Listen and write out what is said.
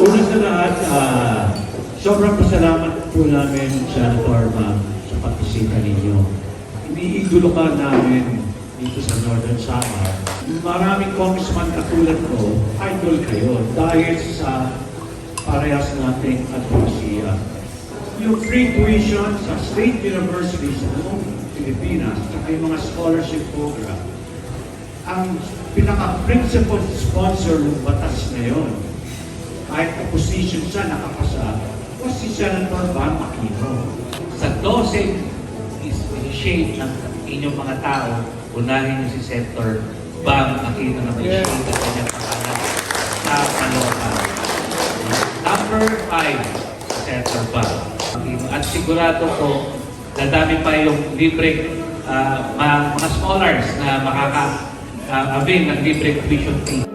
Una sa lahat, ah, sobrang pasalamat po namin, Senator Ma'am, sa patisita ninyo. Iniidolo ka namin dito sa Northern Samar. Maraming congressman katulad ko, idol kayo dahil sa parehas nating advokasya. Yung free tuition sa state universities sa buong Pilipinas, at yung mga scholarship program, ang pinaka-principal sponsor ng batas ngayon, kahit opposition siya nakapasa, was si Senator Van Aquino. Sa 12 is shade ng inyong mga tao, unahin niyo si Senator Bam Aquino na may shade at kanyang pangalan sa Caloocan. Number 5, Senator Bam Aquino. At sigurado ko, dadami pa yung libre ah, mga, mga scholars na makaka-avail ng libre tuition fee.